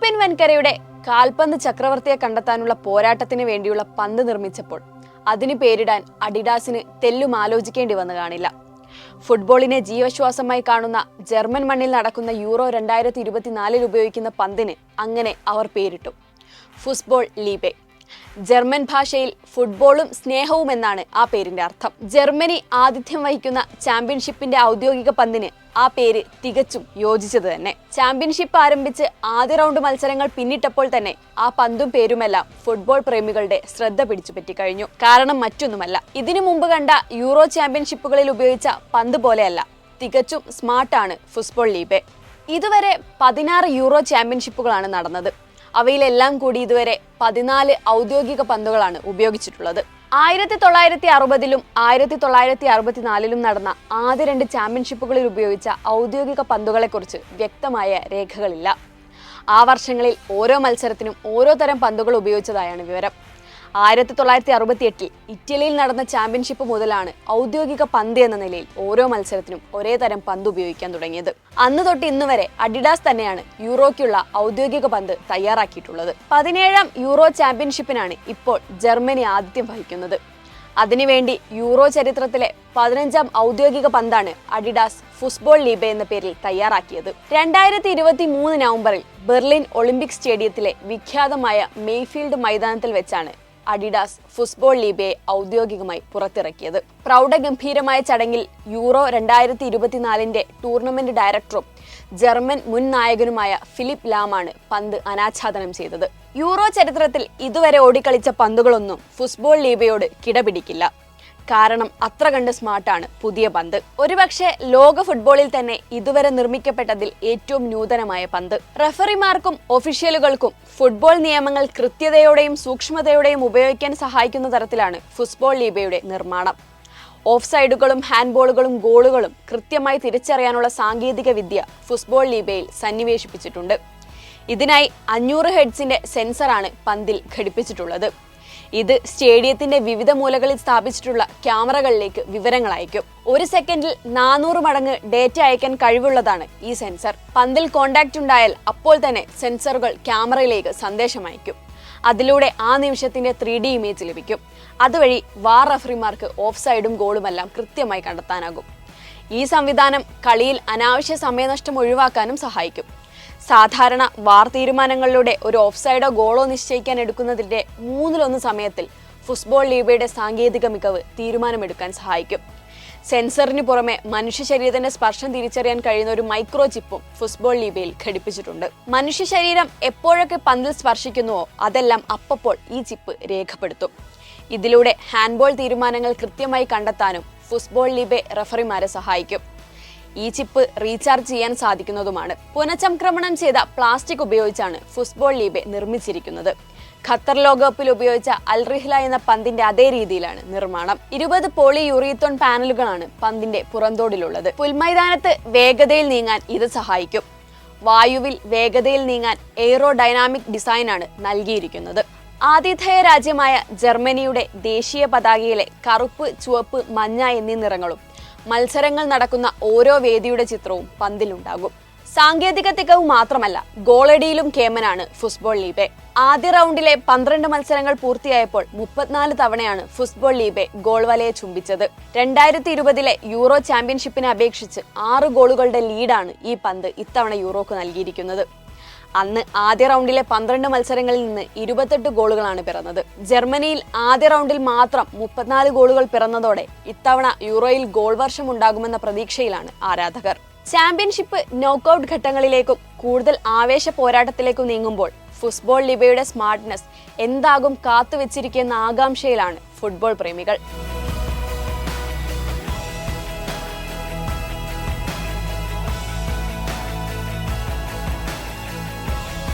European വൻകരയുടെ കാൽപന്ത് ചക്രവർത്തിയെ കണ്ടെത്താനുള്ള പോരാട്ടത്തിന് വേണ്ടിയുള്ള പന്ത് നിർമ്മിച്ചപ്പോൾ അതിന് പേരിടാൻ അഡിഡാസിന് തെല്ലും ആലോചിക്കേണ്ടി വന്നു കാണില്ല. ഫുട്ബോളിനെ ജീവശ്വാസമായി കാണുന്ന ജർമ്മൻ മണ്ണിൽ നടക്കുന്ന യൂറോ രണ്ടായിരത്തി ഇരുപത്തിനാലിൽ ഉപയോഗിക്കുന്ന പന്തിന് അങ്ങനെ അവർ പേരിട്ടു. ഫുട്ബോൾ ലീബെ ജർമ്മൻ ഭാഷയിൽ ഫുട്ബോളും സ്നേഹവും എന്നാണ് ആ പേരിന്റെ അർത്ഥം. ജർമ്മനി ആതിഥ്യം വഹിക്കുന്ന ചാമ്പ്യൻഷിപ്പിന്റെ ഔദ്യോഗിക പന്തിന് ആ പേര് തികച്ചും യോജിച്ചത് തന്നെ. ചാമ്പ്യൻഷിപ്പ് ആരംഭിച്ച് ആദ്യ റൗണ്ട് മത്സരങ്ങൾ പിന്നിട്ടപ്പോൾ തന്നെ ആ പന്തും പേരുമെല്ലാം ഫുട്ബോൾ പ്രേമികളുടെ ശ്രദ്ധ പിടിച്ചുപറ്റി കഴിഞ്ഞു. കാരണം മറ്റൊന്നുമല്ല ഇതിനു മുമ്പ് കണ്ട യൂറോ ചാമ്പ്യൻഷിപ്പുകളിൽ ഉപയോഗിച്ച പന്ത് പോലെയല്ല തികച്ചും സ്മാർട്ടാണ് ഫുട്ബോൾ ലീബെ. ഇതുവരെ പതിനാറ് യൂറോ ചാമ്പ്യൻഷിപ്പുകളാണ് നടന്നത്. അവയിലെല്ലാം കൂടി ഇതുവരെ പതിനാല് ഔദ്യോഗിക പന്തുകളാണ് ഉപയോഗിച്ചിട്ടുള്ളത്. ആയിരത്തി തൊള്ളായിരത്തി അറുപതിലും ആയിരത്തി തൊള്ളായിരത്തി അറുപത്തിനാലിലും നടന്ന ആദ്യ രണ്ട് ചാമ്പ്യൻഷിപ്പുകളിൽ ഉപയോഗിച്ച ഔദ്യോഗിക പന്തുകളെക്കുറിച്ച് വ്യക്തമായ രേഖകളില്ല. ആ വർഷങ്ങളിൽ ഓരോ മത്സരത്തിനും ഓരോ തരം പന്തുകൾ ഉപയോഗിച്ചതായാണ് വിവരം. ആയിരത്തി തൊള്ളായിരത്തി അറുപത്തി എട്ടിൽ ഇറ്റലിയിൽ നടന്ന ചാമ്പ്യൻഷിപ്പ് മുതലാണ് ഔദ്യോഗിക പന്ത് എന്ന നിലയിൽ ഓരോ മത്സരത്തിനും ഒരേ തരം പന്ത് ഉപയോഗിക്കാൻ തുടങ്ങിയത്. അന്ന് തൊട്ട് ഇന്ന് വരെ അഡിഡാസ് തന്നെയാണ് യൂറോയ്ക്കുള്ള ഔദ്യോഗിക പന്ത് തയ്യാറാക്കിയിട്ടുള്ളത്. പതിനേഴാം യൂറോ ചാമ്പ്യൻഷിപ്പിനാണ് ഇപ്പോൾ ജർമ്മനി ആതിഥ്യം വഹിക്കുന്നത്. അതിനുവേണ്ടി യൂറോ ചരിത്രത്തിലെ പതിനഞ്ചാം ഔദ്യോഗിക പന്താണ് അഡിഡാസ് ഫുട്ബോൾ ലീബ എന്ന പേരിൽ തയ്യാറാക്കിയത്. രണ്ടായിരത്തി ഇരുപത്തി മൂന്ന് നവംബറിൽ ബെർലിൻ ഒളിമ്പിക് സ്റ്റേഡിയത്തിലെ വിഖ്യാതമായ മെയ്ഫീൽഡ് മൈതാനത്തിൽ വെച്ചാണ് അഡിഡാസ് ഫുട്ബോൾ ലീബയെ ഔദ്യോഗികമായി പുറത്തിറക്കിയത്. പ്രൗഢഗംഭീരമായ ചടങ്ങിൽ യൂറോ രണ്ടായിരത്തി ഇരുപത്തിനാലിന്റെ ടൂർണമെന്റ് ഡയറക്ടറും ജർമ്മൻ മുൻ നായകനുമായ ഫിലിപ്പ് ലാമാണ് പന്ത് അനാച്ഛാദനം ചെയ്തത്. യൂറോ ചരിത്രത്തിൽ ഇതുവരെ ഓടിക്കളിച്ച പന്തുകളൊന്നും ഫുട്ബോൾ ലീബയോട് കിടപിടിക്കില്ല. കാരണം അത്ര കണ്ട് സ്മാർട്ടാണ് പുതിയ പന്ത്. ഒരുപക്ഷെ ലോക ഫുട്ബോളിൽ തന്നെ ഇതുവരെ നിർമ്മിക്കപ്പെട്ടതിൽ ഏറ്റവും നൂതനമായ പന്ത്. റഫറിമാർക്കും ഒഫീഷ്യലുകൾക്കും ഫുട്ബോൾ നിയമങ്ങൾ കൃത്യതയോടെയും സൂക്ഷ്മതയോടെയും ഉപയോഗിക്കാൻ സഹായിക്കുന്ന തരത്തിലാണ് ഫുട്ബോൾ ലീബയുടെ നിർമ്മാണം. ഓഫ് സൈഡുകളും ഹാൻഡ്ബോളുകളും ഗോളുകളും കൃത്യമായി തിരിച്ചറിയാനുള്ള സാങ്കേതിക വിദ്യ ഫുട്ബോൾ ലീബയിൽ സന്നിവേശിപ്പിച്ചിട്ടുണ്ട്. ഇതിനായി അഞ്ഞൂറ് ഹെഡ്സിന്റെ സെൻസറാണ് പന്തിൽ ഘടിപ്പിച്ചിട്ടുള്ളത്. ഇത് സ്റ്റേഡിയത്തിന്റെ വിവിധ മൂലകളിൽ സ്ഥാപിച്ചിട്ടുള്ള ക്യാമറകളിലേക്ക് വിവരങ്ങൾ അയക്കും. ഒരു സെക്കൻഡിൽ നാനൂറ് മടങ്ങ് ഡേറ്റ അയക്കാൻ കഴിവുള്ളതാണ് ഈ സെൻസർ. പന്തിൽ കോണ്ടാക്ട് ഉണ്ടായാൽ അപ്പോൾ തന്നെ സെൻസറുകൾ ക്യാമറയിലേക്ക് സന്ദേശം അയക്കും. അതിലൂടെ ആ നിമിഷത്തിന്റെ ത്രീ ഡി ഇമേജ് ലഭിക്കും. അതുവഴി വാർ റഫറിമാർക്ക് ഓഫ് സൈഡും ഗോളുമെല്ലാം കൃത്യമായി കണ്ടെത്താനാകും. ഈ സംവിധാനം കളിയിൽ അനാവശ്യ സമയനഷ്ടം ഒഴിവാക്കാനും സഹായിക്കും. സാധാരണ വാർ തീരുമാനങ്ങളിലൂടെ ഒരു ഓഫ് സൈഡോ ഗോളോ നിശ്ചയിക്കാൻ എടുക്കുന്നതിന്റെ മൂന്നിലൊന്ന് സമയത്തിൽ ഫുട്ബോൾ ലീബയുടെ സാങ്കേതിക മികവ് തീരുമാനമെടുക്കാൻ സഹായിക്കും. സെൻസറിന് പുറമെ മനുഷ്യ ശരീരത്തിന്റെ സ്പർശം തിരിച്ചറിയാൻ കഴിയുന്ന ഒരു മൈക്രോ ചിപ്പും ഫുട്ബോൾ ലീബയിൽ ഘടിപ്പിച്ചിട്ടുണ്ട്. മനുഷ്യ ശരീരം എപ്പോഴൊക്കെ പന്തിൽ സ്പർശിക്കുന്നുവോ അതെല്ലാം അപ്പപ്പോൾ ഈ ചിപ്പ് രേഖപ്പെടുത്തും. ഇതിലൂടെ ഹാൻഡ്ബോൾ തീരുമാനങ്ങൾ കൃത്യമായി കണ്ടെത്താനും ഫുട്ബോൾ ലീബെ റഫറിമാരെ സഹായിക്കും. ഈ ചിപ്പ് റീചാർജ് ചെയ്യാൻ സാധിക്കുന്നതുമാണ്. പുനഃചംക്രമണം ചെയ്ത പ്ലാസ്റ്റിക് ഉപയോഗിച്ചാണ് ഫുട്ബോൾ ലീബെ നിർമ്മിച്ചിരിക്കുന്നത്. ഖത്തർ ലോകകപ്പിൽ ഉപയോഗിച്ച അൽറിഹ്ല എന്ന പന്തിന്റെ അതേ രീതിയിലാണ് നിർമ്മാണം. ഇരുപത് പോളി യൂറിത്തോൺ പാനലുകളാണ് പന്തിന്റെ പുറന്തോടിലുള്ളത്. പുൽമൈതാനത്ത് വേഗതയിൽ നീങ്ങാൻ ഇത് സഹായിക്കും. വായുവിൽ വേഗതയിൽ നീങ്ങാൻ എയ്റോ ഡൈനാമിക് ഡിസൈനാണ് നൽകിയിരിക്കുന്നത്. ആതിഥേയ രാജ്യമായ ജർമ്മനിയുടെ ദേശീയ പതാകയിലെ കറുപ്പ് ചുവപ്പ് മഞ്ഞ എന്നീ നിറങ്ങളും മത്സരങ്ങൾ നടക്കുന്ന ഓരോ വേദിയുടെ ചിത്രവും പന്തിലുണ്ടാകും. സാങ്കേതിക തികവ് മാത്രമല്ല ഗോളടിയിലും കേമനാണ് ഫുട്ബോൾ ലീബെ. ആദ്യ റൗണ്ടിലെ പന്ത്രണ്ട് മത്സരങ്ങൾ പൂർത്തിയായപ്പോൾ മുപ്പത്തിനാല് തവണയാണ് ഫുട്ബോൾ ലീബെ ഗോൾ വലയെ ചുംബിച്ചത്. രണ്ടായിരത്തി ഇരുപതിലെ യൂറോ ചാമ്പ്യൻഷിപ്പിനെ അപേക്ഷിച്ച് ആറ് ഗോളുകളുടെ ലീഡാണ് ഈ പന്ത് ഇത്തവണ യൂറോക്ക് നൽകിയിരിക്കുന്നത്. അന്ന് ആദ്യ റൗണ്ടിലെ പന്ത്രണ്ട് മത്സരങ്ങളിൽ നിന്ന് ഇരുപത്തെട്ട് ഗോളുകളാണ് പിറന്നത്. ജർമ്മനിയിൽ ആദ്യ റൗണ്ടിൽ മാത്രം മുപ്പത്തിനാല് ഗോളുകൾ പിറന്നതോടെ ഇത്തവണ യൂറോയിൽ ഗോൾ വർഷം ഉണ്ടാകുമെന്ന പ്രതീക്ഷയിലാണ് ആരാധകർ. ചാമ്പ്യൻഷിപ്പ് നോക്കൌട്ട് ഘട്ടങ്ങളിലേക്കും കൂടുതൽ ആവേശ പോരാട്ടത്തിലേക്കും നീങ്ങുമ്പോൾ ഫുട്ബോൾ ലിബയുടെ സ്മാർട്ട്നെസ് എന്താകും കാത്തുവെച്ചിരിക്കുന്ന ആകാംക്ഷയിലാണ് ഫുട്ബോൾ പ്രേമികൾ.